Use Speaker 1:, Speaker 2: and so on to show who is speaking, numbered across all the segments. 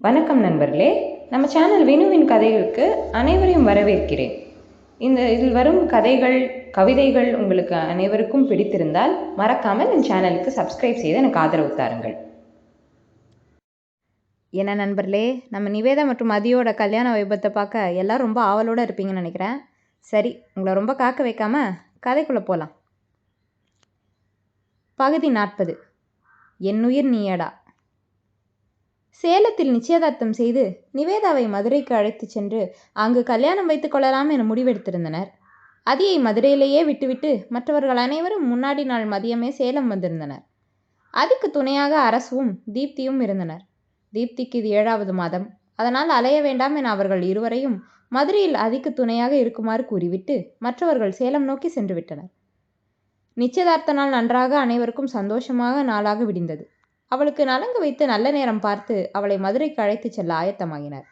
Speaker 1: வணக்கம் நண்பர்களே. நம்ம சேனல் வினுவின் கதைகளுக்கு அனைவரையும் வரவேற்கிறேன். இந்த இதில் வரும் கதைகள் கவிதைகள் உங்களுக்கு அனைவருக்கும் பிடித்திருந்தால் மறக்காமல் என் சேனலுக்கு சப்ஸ்கிரைப் செய்து எனக்கு ஆதரவு தாருங்கள்.
Speaker 2: என்ன நண்பர்களே நம்ம நிவேதா மற்றும் மதியோட கல்யாண வைபத்தை பார்க்க எல்லோரும் ரொம்ப ஆவலோடு இருப்பீங்கன்னு நினைக்கிறேன். சரி உங்களை ரொம்ப காக்க வைக்காம கதைக்குள்ளே போகலாம் பகுதி நாற்பது. என்னுயிர் நீயடா. சேலத்தில் நிச்சயதார்த்தம் செய்து நிவேதாவை மதுரைக்கு அழைத்துச் சென்று அங்கு கல்யாணம் வைத்துக் கொள்ளலாம் என முடிவெடுத்திருந்தனர். அதியை மதுரையிலேயே விட்டுவிட்டு மற்றவர்கள் அனைவரும் முன்னாடி நாள் மதியமே சேலம் வந்திருந்தனர். அதிக்கு துணையாக அரசுவும் தீப்தியும் இருந்தனர். தீப்திக்கு இது ஏழாவது மாதம். அதனால் அலைய வேண்டாம் என அவர்கள் இருவரையும் மதுரையில் அதிக்கு துணையாக இருக்குமாறு கூறிவிட்டு மற்றவர்கள் சேலம் நோக்கி சென்று விட்டனர். நிச்சயதார்த்த நாள் நன்றாக அனைவருக்கும் சந்தோஷமாக நாளாக விடிந்தது. அவளுக்கு நலங்கு வைத்து நல்ல நேரம் பார்த்து அவளை மதுரைக்கு அழைத்துச் செல்ல ஆயத்தமாகினர்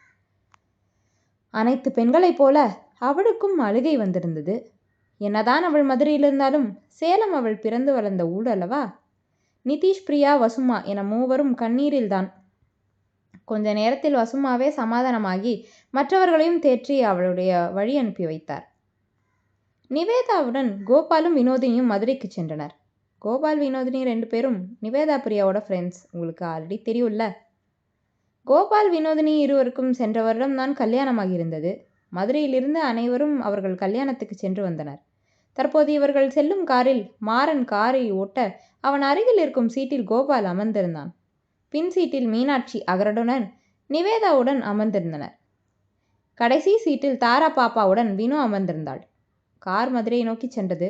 Speaker 2: அனைத்து பெண்களைப் போல அவளுக்கும் அழுகை வந்திருந்தது. என்னதான் அவள் மதுரையில் இருந்தாலும் சேலம் அவள் பிறந்து வளர்ந்த ஊர் அல்லவா? நிதிஷ் பிரியா வசுமா என மூவரும் கண்ணீரில்தான் கொஞ்ச நேரத்தில் வசுமாவே சமாதானமாகி மற்றவர்களையும் தேற்றி அவளுடைய வழி அனுப்பி வைத்தார். நிவேதாவுடன் கோபாலும் வினோதினியும் மதுரைக்கு சென்றனர். கோபால் வினோதினி ரெண்டு பேரும் நிவேதா பிரியாவோட ஃப்ரெண்ட்ஸ் உங்களுக்கு ஆல்ரெடி தெரியும்ல? கோபால் வினோதினி இருவருக்கும் சென்ற வருடம் தான் கல்யாணமாகி இருந்தது மதுரையிலிருந்து அனைவரும் அவர்கள் கல்யாணத்துக்கு சென்று வந்தனர். தற்போது இவர்கள் செல்லும் காரில் மாறன் காரை ஓட்ட அவன் அருகில் இருக்கும் சீட்டில் கோபால் அமர்ந்திருந்தான். பின் சீட்டில் மீனாட்சி அகரடுடன் நிவேதாவுடன் அமர்ந்திருந்தனர். கடைசி சீட்டில் தாரா பாப்பாவுடன் வினு அமர்ந்திருந்தாள். கார் மதுரையை நோக்கி சென்றது.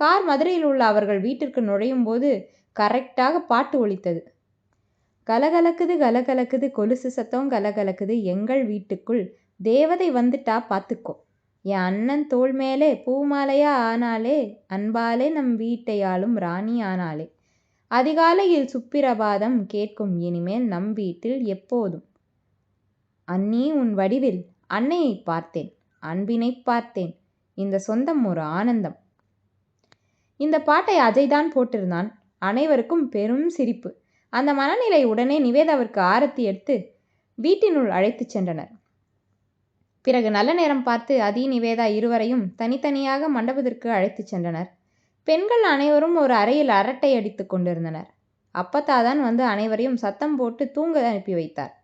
Speaker 2: கார் மதுரையில் உள்ள அவர்கள் வீட்டிற்கு நுழையும் போது கரெக்டாக பாட்டு ஒலித்தது. கலகலக்குது கலகலக்குது கொலுசு சத்தம் கலகலக்குது. எங்கள் வீட்டுக்குள் தேவதை வந்துட்டா பார்த்துக்கோ என் அண்ணன் தோள் மேலே பூமாலையா ஆனாலே அன்பாலே நம் வீட்டையாளும் ராணி ஆனாலே. அதிகாலையில் சுப்பிரபாதம் கேட்கும் இனிமேல் நம் வீட்டில் எப்போதும். அண்ணி உன் வடிவில் அன்னையை பார்த்தேன் அன்பினை பார்த்தேன். இந்த சொந்தம் ஒரு ஆனந்தம். இந்த பாட்டை அஜய் தான் போட்டிருந்தான். அனைவருக்கும் பெரும் சிரிப்பு. அந்த மனநிலை உடனே நிவேதாவிற்கு ஆரத்தி எடுத்து வீட்டினுள் அழைத்துச் சென்றனர். பிறகு நல்ல நேரம் பார்த்து அதி நிவேதா இருவரையும் தனித்தனியாக மண்டபத்திற்கு அழைத்துச் சென்றனர். பெண்கள் அனைவரும் ஒரு அறையில் அரட்டை அடித்து கொண்டிருந்தனர். அப்பத்தாதான் வந்து அனைவரையும் சத்தம் போட்டு தூங்க அனுப்பி வைத்தார்.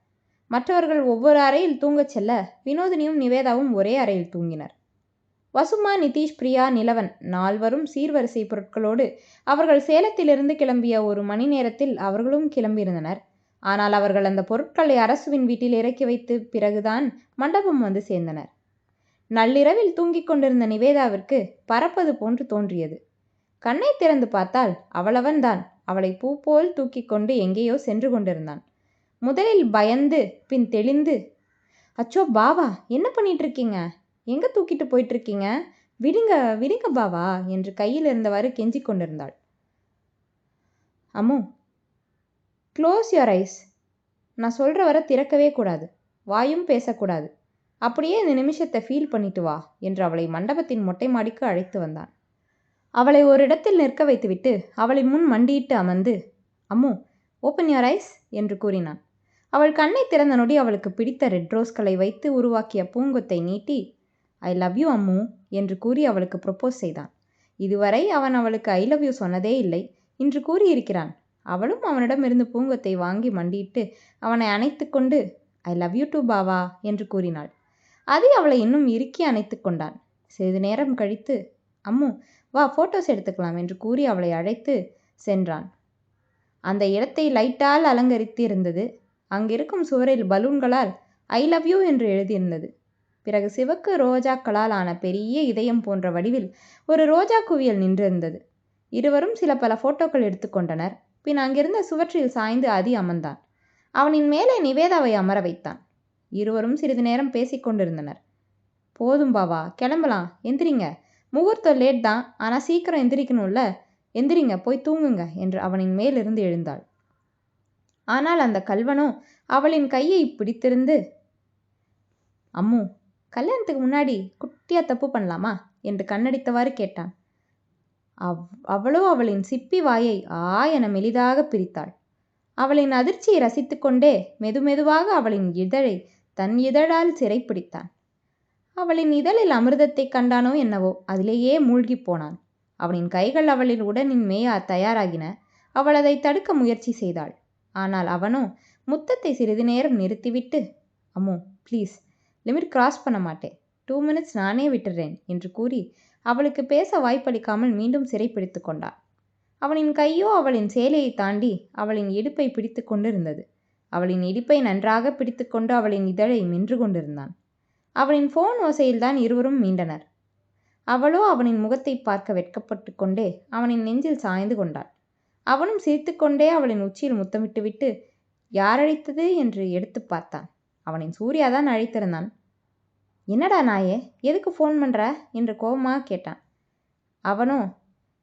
Speaker 2: மற்றவர்கள் ஒவ்வொரு அறையில் தூங்கச் செல்ல வினோதினியும் நிவேதாவும் ஒரே அறையில் தூங்கினர். வசுமா நிதிஷ் பிரியா நிலவன் நால்வரும் சீர்வரிசை பொருட்களோடு அவர்கள் சேலத்திலிருந்து கிளம்பிய ஒரு மணி நேரத்தில் அவர்களும் கிளம்பியிருந்தனர். ஆனால் அவர்கள் அந்த பொருட்களை அரசுவின் வீட்டில் இறக்கி வைத்து பிறகுதான் மண்டபம் வந்து சேர்ந்தனர். நள்ளிரவில் தூங்கிக் கொண்டிருந்த நிவேதாவிற்கு பறப்பது போன்று தோன்றியது. கண்ணை திறந்து பார்த்தால் அவளவன்தான் அவளை பூ போல் தூக்கி கொண்டு எங்கேயோ சென்று கொண்டிருந்தான். முதலில் பயந்து பின் தெளிந்து அச்சோ பாவா என்ன பண்ணிட்டு இருக்கீங்க? எங்கே தூக்கிட்டு போயிட்டுருக்கீங்க? விடுங்க விடுங்க பாவா என்று கையில் இருந்தவாறு கெஞ்சி கொண்டிருந்தாள். அம்மு க்ளோஸ் யுவர் ஐஸ் நான் சொல்கிற வர திறக்கவே கூடாது வாயும் பேசக்கூடாது. அப்படியே இந்த நிமிஷத்தை ஃபீல் பண்ணிட்டு வா என்று அவளை மண்டபத்தின் மொட்டை மாடிக்கு அழைத்து வந்தான். அவளை ஒரு இடத்தில் நிற்க வைத்துவிட்டு அவளை முன் மண்டியிட்டு அமர்ந்து அம்மு ஓப்பன் யுவர் ஐஸ் என்று கூறினான். அவள் கண்ணை திறந்த நொடி அவளுக்கு பிடித்த ரெட் ரோஸ்களை வைத்து உருவாக்கிய பூங்கொத்தை நீட்டி ஐ லவ் யூ அம்மு என்று கூறி அவளுக்கு ப்ரொப்போஸ் செய்தான். இதுவரை அவன் அவளுக்கு ஐ லவ் யூ சொன்னதே இல்லை. இன்று கூறியிருக்கிறான் அவளும் அவனிடமிருந்து பூங்கத்தை வாங்கி மண்டியிட்டு அவனை அணைத்து கொண்டு ஐ லவ் யூ டூ பாவா என்று கூறினாள். அதை அவளை இன்னும் இறுக்கி அணைத்து கொண்டான். சிறிது நேரம் கழித்து அம்மு வா ஃபோட்டோஸ் எடுத்துக்கலாம் என்று கூறி அவளை அழைத்து சென்றான். அந்த இடத்தை லைட்டால் அலங்கரித்து இருந்தது அங்கிருக்கும் சுவரில் பலூன்களால் ஐ லவ் யூ என்று எழுதியிருந்தது. பிறகு சிவக்கு ரோஜாக்களால் ஆன பெரிய இதயம் போன்ற வடிவில் ஒரு ரோஜா குவியல் நின்றிருந்தது. இருவரும் சில பல போட்டோக்கள் எடுத்துக்கொண்டனர் பின் அங்கிருந்த சுவற்றில் சாய்ந்து அதி அமர்ந்தான். அவனின் மேலே நிவேதாவை அமர வைத்தான். இருவரும் சிறிது நேரம் பேசிக்கொண்டிருந்தனர் போதும் பாவா கிளம்பலாம். எந்திரிங்க. முகூர்த்தம் லேட் தான். ஆனால் சீக்கிரம் எந்திரிக்கணும்ல. எந்திரிங்க போய் தூங்குங்க என்று அவனின் மேலிருந்து எழுந்தாள். ஆனால் அந்த கல்வனோ அவளின் கையை பிடித்திருந்து அம்மு கல்யாணத்துக்கு முன்னாடி குட்டியாக தப்பு பண்ணலாமா? என்று கண்ணடித்தவாறு கேட்டான். அவ் அவளோ அவளின் சிப்பி வாயை ஆ என மெலிதாக பிரித்தாள். அவளின் அதிர்ச்சியை ரசித்துக்கொண்டே மெதுமெதுவாக அவளின் இதழை தன் இதழால் சிறைப்பிடித்தான். அவளின் இதழில் அமிர்தத்தைக் கண்டானோ என்னவோ அதிலேயே மூழ்கிப் போனான். அவனின் கைகள் அவளின் உடனின் மேயா தயாராகின. அவள் அதை தடுக்க முயற்சி செய்தாள். ஆனால் அவனோ முத்தத்தை சிறிது நேரம் நிறுத்திவிட்டு அம்மோ ப்ளீஸ் லிமிட் கிராஸ் பண்ண மாட்டேன். டூ மினிட்ஸ் நானே விட்டுறேன் என்று கூறி அவளுக்கு பேச வாய்ப்பளிக்காமல் மீண்டும் சிறைப்பிடித்து கொண்டான் அவனின் கையோ அவளின் சேலையை தாண்டி அவளின் இடுப்பை பிடித்து கொண்டிருந்தது. அவளின் இடுப்பை நன்றாக பிடித்துக்கொண்டு அவளின் இதழை மென்று கொண்டிருந்தான். அவனின் ஃபோன் ஓசையில்தான் இருவரும் மீண்டனர். அவளோ அவனின் முகத்தை பார்க்க வெட்கப்பட்டு கொண்டே அவனின் நெஞ்சில் சாய்ந்து கொண்டாள். அவனும் சிரித்துக்கொண்டே அவளின் உச்சியில் முத்தமிட்டுவிட்டு விட்டு அழைத்தது? என்று எடுத்து பார்த்தான். அவனின் சூர்யா தான் அழைத்திருந்தான். என்னடா நாயே எதுக்கு ஃபோன் பண்ணுற என்று கோபமாக கேட்டான். அவனோ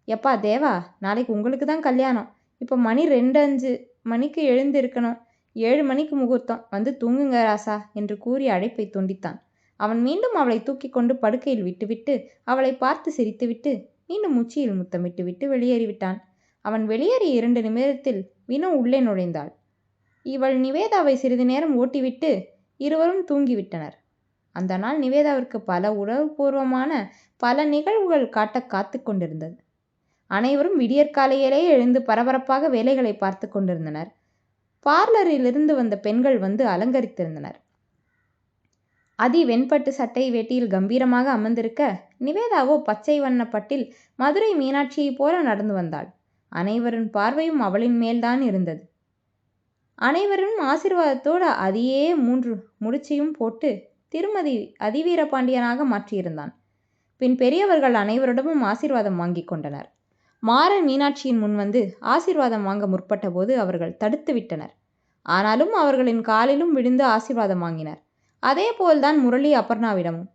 Speaker 2: எப்பா தேவா நாளைக்கு உங்களுக்கு தான் கல்யாணம். இப்போ மணி ரெண்டு அஞ்சு மணிக்கு எழுந்திருக்கணும். ஏழு மணிக்கு முகூர்த்தம். வந்து தூங்குங்க ராசா என்று கூறி அழைப்பை துண்டித்தான். அவன் மீண்டும் அவளை தூக்கி கொண்டு படுக்கையில் விட்டுவிட்டு அவளை பார்த்து சிரித்துவிட்டு மீண்டும் உச்சியில் முத்தமிட்டு விட்டு வெளியேறிவிட்டான் அவன் வெளியேறிய இரண்டு நிமிடத்தில் வினோ உள்ளே நுழைந்தாள். இவள் நிவேதாவை சிறிது நேரம் ஓட்டிவிட்டு இருவரும் தூங்கிவிட்டனர். அந்த நாள் நிவேதாவிற்கு பல உணர்வுபூர்வமான பல நிகழ்வுகள் காட்ட காத்து கொண்டிருந்தது. அனைவரும் விடியற்காலையிலேயே எழுந்து பரபரப்பாக வேலைகளை பார்த்து கொண்டிருந்தனர். பார்லரிலிருந்து வந்த பெண்கள் வந்து அலங்கரித்திருந்தனர். அதி வெண்பட்டு சட்டை வேட்டியில் கம்பீரமாக அமர்ந்திருக்க நிவேதாவோ பச்சை வண்ணப்பட்டில் மதுரை மீனாட்சியைப் போல நடந்து வந்தாள். அனைவரின் பார்வையும் அவளின் மேல்தான் இருந்தது. அனைவரும் ஆசீர்வாதத்தோடு அதையே மூன்று முடிச்சையும் போட்டு திருமதி அதிவீரபாண்டியனாக மாற்றியிருந்தான். பின் பெரியவர்கள் அனைவரிடமும் ஆசீர்வாதம் வாங்கி கொண்டனர். மாறன் மீனாட்சியின் முன் வந்து ஆசீர்வாதம் வாங்க முற்பட்டபோது அவர்கள் தடுத்து விட்டனர். ஆனாலும் அவர்களின் காலிலும் விழுந்து ஆசீர்வாதம் வாங்கினர். அதே போல்தான் முரளி அபர்ணாவிடமும்.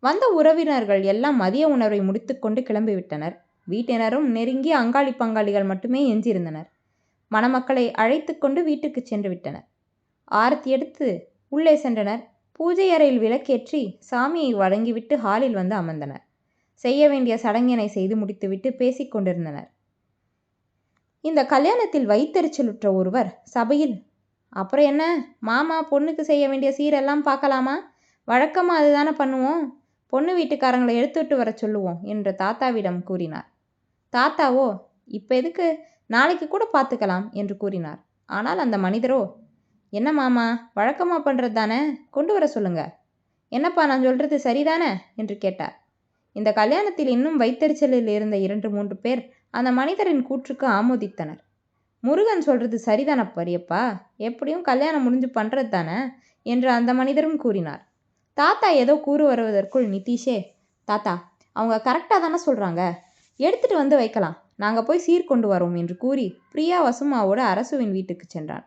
Speaker 2: வந்த உறவினர்கள் எல்லாம் மதிய உணவை முடித்துக்கொண்டு கிளம்பிவிட்டனர். வீட்டினரும் நெருங்கிய அங்காளி பங்காளிகள் மட்டுமே எஞ்சியிருந்தனர். மணமக்களை அழைத்து கொண்டு வீட்டுக்கு சென்று விட்டனர். ஆரத்தி எடுத்து உள்ளே சென்றனர். பூஜை அறையில் விளக்கேற்றி சாமியை வழங்கிவிட்டு ஹாலில் வந்து அமர்ந்தனர். செய்ய வேண்டிய சடங்கினை செய்து முடித்துவிட்டு பேசிக் கொண்டிருந்தனர். இந்த கல்யாணத்தில் வைத்தெரிச்சலுற்ற ஒருவர் சபையில் அப்புறம் என்ன? மாமா பொண்ணுக்கு செய்ய வேண்டிய சீரெல்லாம் பார்க்கலாமா? வழக்கமாக அதுதானே பண்ணுவோம்? பொண்ணு வீட்டுக்காரங்களை எடுத்துட்டு வர சொல்லுவோம் என்று தாத்தாவிடம் கூறினார். தாத்தாவோ இப்போ எதுக்கு? நாளைக்கு கூட பார்த்துக்கலாம் என்று கூறினார். ஆனால் அந்த மனிதரோ? என்ன மாமா வழக்கமாக பண்ணுறது தானே? கொண்டு வர சொல்லுங்க. என்னப்பா நான் சொல்கிறது சரிதானே? என்று கேட்டார். இந்த கல்யாணத்தில் இன்னும் வைத்தறிச்சலில் இருந்த இரண்டு மூன்று பேர் அந்த மனிதரின் கூற்றுக்கு ஆமோதித்தனர். முருகன் சொல்கிறது சரிதான பரியப்பா? எப்படியும் கல்யாணம் முடிஞ்சு பண்ணுறது தானே? என்று அந்த மனிதரும் கூறினார். தாத்தா ஏதோ கூறு வருவதற்குள் நிதிஷே தாத்தா அவங்க கரெக்டாக தானே சொல்கிறாங்க எடுத்துட்டு வந்து வைக்கலாம். நாங்கள் போய் சீர்கொண்டு வரோம் என்று கூறி பிரியா வசுமாவோடு அரசுவின் வீட்டுக்கு சென்றான்.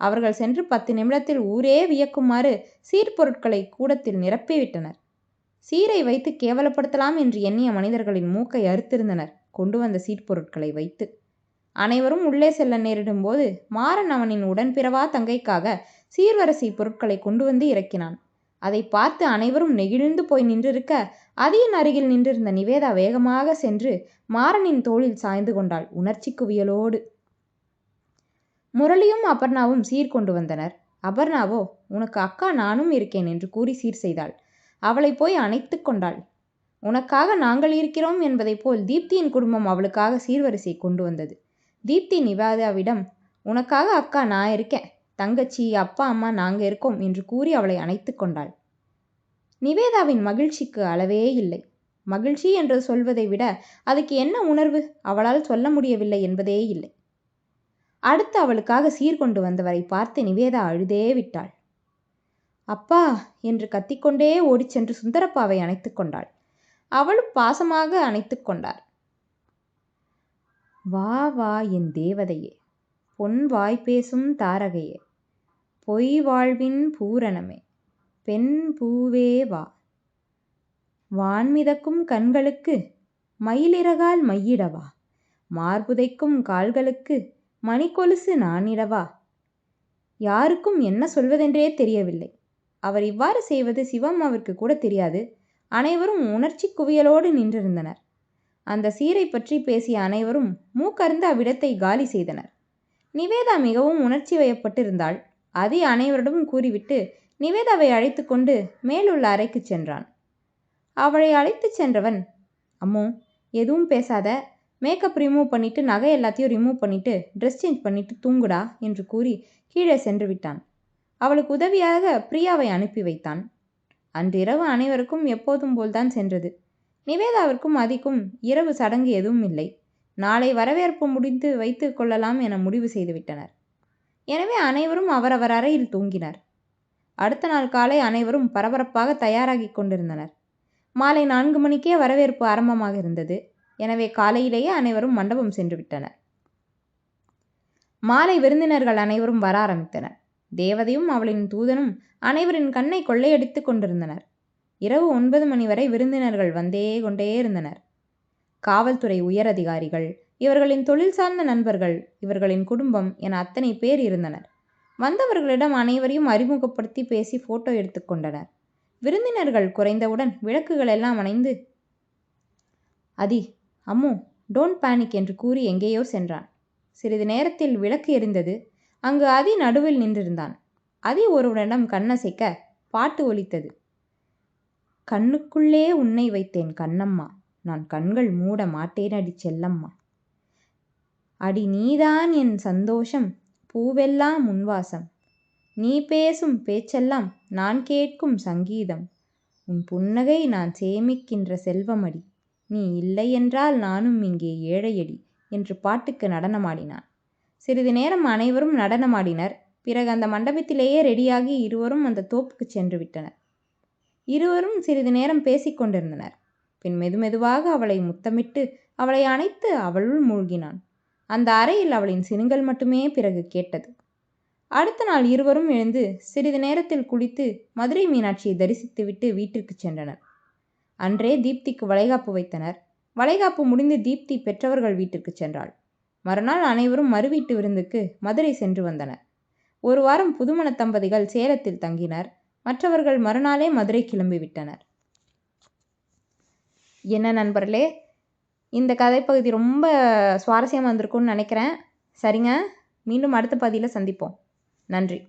Speaker 2: அவர்கள் சென்று பத்து நிமிடத்தில் ஊரே வியக்குமாறு சீர்பொருட்களை கூடத்தில் நிரப்பிவிட்டனர் சீரை வைத்து கேவலப்படுத்தலாம் என்று எண்ணிய மனிதர்களின் மூக்கை அறுத்திருந்தனர் கொண்டு வந்த சீர்பொருட்களை வைத்து. அனைவரும் உள்ளே செல்ல நேரிடும் போது மாறன் அவனின் உடன்பிறவா தங்கைக்காக சீர்வரிசை பொருட்களை கொண்டு வந்து இறக்கினான். அதை பார்த்து அனைவரும் நெகிழ்ந்து போய் நின்றிருக்க அதியின் அருகில் நின்றிருந்த நிவேதா வேகமாக சென்று மாறனின் தோளில் சாய்ந்து கொண்டாள் உணர்ச்சி குவியலோடு முரளியும் அபர்ணாவும் சீர் கொண்டு வந்தனர். அபர்ணாவோ உனக்கு அக்கா நானும் இருக்கேன் என்று கூறி சீர் செய்தாள். அவளை போய் அணைத்து கொண்டாள். உனக்காக நாங்கள் இருக்கிறோம் என்பதைப் போல் தீப்தியின் குடும்பம் அவளுக்காக சீர்வரிசை கொண்டு வந்தது. தீப்தி நிவேதாவிடம் உனக்காக அக்கா நான் இருக்கேன். தங்கச்சி அப்பா அம்மா நாங்கள் இருக்கோம் என்று கூறி அவளை அணைத்து கொண்டாள். நிவேதாவின் மகிழ்ச்சிக்கு அளவே இல்லை. மகிழ்ச்சி என்று சொல்வதை விட அதுக்கு என்ன உணர்வு? அவளால் சொல்ல முடியவில்லை என்பதே இல்லை. அடுத்து அவளுக்காக சீர்கொண்டு வந்தவரை பார்த்து நிவேதா அழுதே விட்டாள். அப்பா என்று கத்திக்கொண்டே ஓடிச்சென்று சுந்தரப்பாவை அணைத்து கொண்டாள். அவளும் பாசமாக அணைத்து கொண்டார். வா வா என் தேவதையே. பொன் வாய் பேசும் தாரகையே. பொய் வாழ்வின் பூரணமே. பெண் பூவே வா. வான்மிதக்கும் கண்களுக்கு மயிலிறகால் மையிடவா. மார்புதைக்கும் கால்களுக்கு மணிக்கொலுசு நானிடவா. யாருக்கும் என்ன சொல்வதென்றே தெரியவில்லை. அவர் இவ்வாறு செய்வது சிவம் அவருக்கு கூட தெரியாது. அனைவரும் உணர்ச்சி குவியலோடு நின்றிருந்தனர். அந்த சீரை பற்றி பேசிய அனைவரும் மூக்கருந்து அவ்விடத்தை காலி செய்தனர். நிவேதா மிகவும் உணர்ச்சி வயப்பட்டிருந்தாள். அதி அனைவரிடமும் கூறிவிட்டு நிவேதாவை அழைத்து கொண்டு மேலுள்ள அறைக்கு சென்றான். அவளை அழைத்துச் சென்றவன்? அம்மோ எதுவும் பேசாத. மேக்கப் ரிமூவ் பண்ணிட்டு நகை எல்லாத்தையும் ரிமூவ் பண்ணிட்டு ட்ரெஸ் சேஞ்ச் பண்ணிட்டு தூங்குடா என்று கூறி கீழே சென்று விட்டான். அவளுக்கு உதவியாக பிரியாவை அனுப்பி வைத்தான். அன்றிரவு அனைவருக்கும் எப்போதும் போல்தான் சென்றது. நிவேதாவிற்கும் அதிக்கும் இரவு சடங்கு எதுவும் இல்லை. நாளை வரவேற்பு முடிந்து வைத்து கொள்ளலாம் என முடிவு செய்துவிட்டனர் எனவே அனைவரும் அவரவர் அறையில் தூங்கினர். அடுத்த நாள் காலை அனைவரும் பரபரப்பாக தயாராகி கொண்டிருந்தனர். மாலை நான்கு மணிக்கே வரவேற்பு ஆரம்பமாக இருந்தது. எனவே காலையிலேயே அனைவரும் மண்டபம் சென்று விட்டனர். மாலை விருந்தினர்கள் அனைவரும் வர ஆரம்பித்தனர். தேவதையும் அவளின் தூதனும் அனைவரின் கண்ணை கொள்ளையடித்துக் கொண்டிருந்தனர். இரவு ஒன்பது மணி வரை விருந்தினர்கள் வந்தே கொண்டே இருந்தனர். காவல்துறை உயரதிகாரிகள் இவர்களின் தொழில் சார்ந்த நண்பர்கள் இவர்களின் குடும்பம் என அத்தனை பேர் இருந்தனர். வந்தவர்களிடம் அனைவரையும் அறிமுகப்படுத்தி பேசி போட்டோ எடுத்துக்கொண்டனர் விருந்தினர்கள் குறைந்தவுடன் விளக்குகள் எல்லாம் அணைந்து அதி அம்மு டோன்ட் பேனிக் என்று கூறி எங்கேயோ சென்றான். சிறிது நேரத்தில் விளக்கு எரிந்தது. அங்கு அதி நடுவில் நின்றிருந்தான். அதி ஒருவனிடம் கண்ணசைக்க பாட்டு ஒலித்தது. கண்ணுக்குள்ளே உன்னை வைத்தேன் கண்ணம்மா. நான் கண்கள் மூட மாட்டேனடி செல்லம்மா. அடி நீதான் என் சந்தோஷம் பூவெல்லாம் முன்வாசம். நீ பேசும் பேச்செல்லாம் நான் கேட்கும் சங்கீதம். உன் புன்னகை நான் சேமிக்கின்ற செல்வமடி. நீ இல்லை என்றால் நானும் இங்கே ஏழையடி என்று பாட்டுக்கு நடனமாடினான். சிறிது நேரம் அனைவரும் நடனமாடினர். பிறகு அந்த மண்டபத்திலேயே ரெடியாகி இருவரும் அந்த தோப்புக்கு சென்று விட்டனர். இருவரும் சிறிது நேரம் பேசிக்கொண்டிருந்தனர் பின் மெதுமெதுவாக அவளை முத்தமிட்டு அவளை அணைத்து அவளுள் மூழ்கினான். அந்த அறையில் அவளின் சினுங்கள் மட்டுமே பிறகு கேட்டது. அடுத்த நாள் இருவரும் எழுந்து சிறிது நேரத்தில் குளித்து மதுரை மீனாட்சியை தரிசித்துவிட்டு வீட்டிற்கு சென்றனர். அன்றே தீப்திக்கு வளைகாப்பு வைத்தனர். வளைகாப்பு முடிந்து தீப்தி பெற்றவர்கள் வீட்டிற்கு சென்றாள். மறுநாள் அனைவரும் மறுவீட்டு விருந்துக்கு மதுரை சென்று வந்தனர். ஒரு வாரம் புதுமண தம்பதிகள் சேலத்தில் தங்கினர். மற்றவர்கள் மறுநாளே மதுரை கிளம்பிவிட்டனர் என்ன நண்பர்களே இந்த கதைப்பகுதி ரொம்ப சுவாரஸ்யமாக இருந்திருக்கும்னு நினைக்கிறேன். சரிங்க. மீண்டும் அடுத்த பகுதியில் சந்திப்போம். நன்றி.